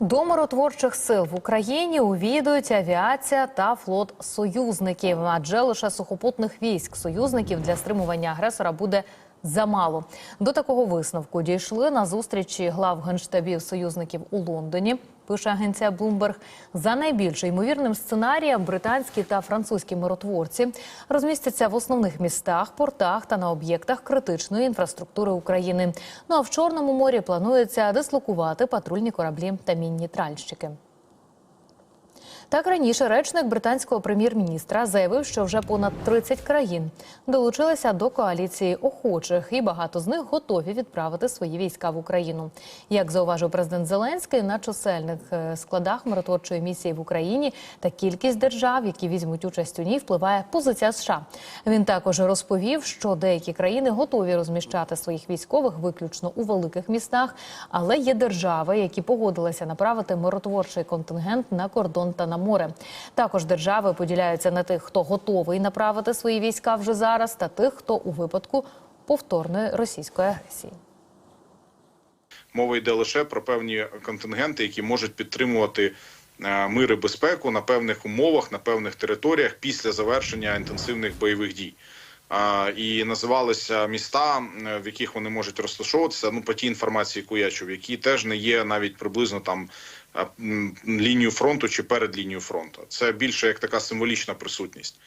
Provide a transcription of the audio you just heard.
До миротворчих сил в Україні увідують авіація та флот союзників, адже лише сухопутних військ союзників для стримування агресора буде замало. До такого висновку дійшли на зустрічі глав генштабів союзників у Лондоні. Пише агенція Bloomberg. За найбільш ймовірним сценарієм британські та французькі миротворці розмістяться в основних містах, портах та на об'єктах критичної інфраструктури України. Ну а в Чорному морі планується дислокувати патрульні кораблі та мінні тральщики. Так раніше речник британського прем'єр-міністра заявив, що вже понад 30 країн долучилися до коаліції охочих, і багато з них готові відправити свої війська в Україну. Як зауважив президент Зеленський, на чисельних е, складах миротворчої місії в Україні та кількість держав, які візьмуть участь у ній, впливає позиція США. Він також розповів, що деякі країни готові розміщати своїх військових виключно у великих містах, але є держави, які погодилися направити миротворчий контингент на кордон та на море. Також держави поділяються на тих, хто готовий направити свої війська вже зараз, та тих, хто у випадку повторної російської агресії. Мова йде лише про певні контингенти, які можуть підтримувати е, мир і безпеку на певних умовах, на певних територіях після завершення інтенсивних бойових дій. І називалися міста, в яких вони можуть розташовуватися. Ну по тій інформації, яку я чув, які теж не є навіть приблизно там лінію фронту чи перед лінією фронту. Це більше як така символічна присутність.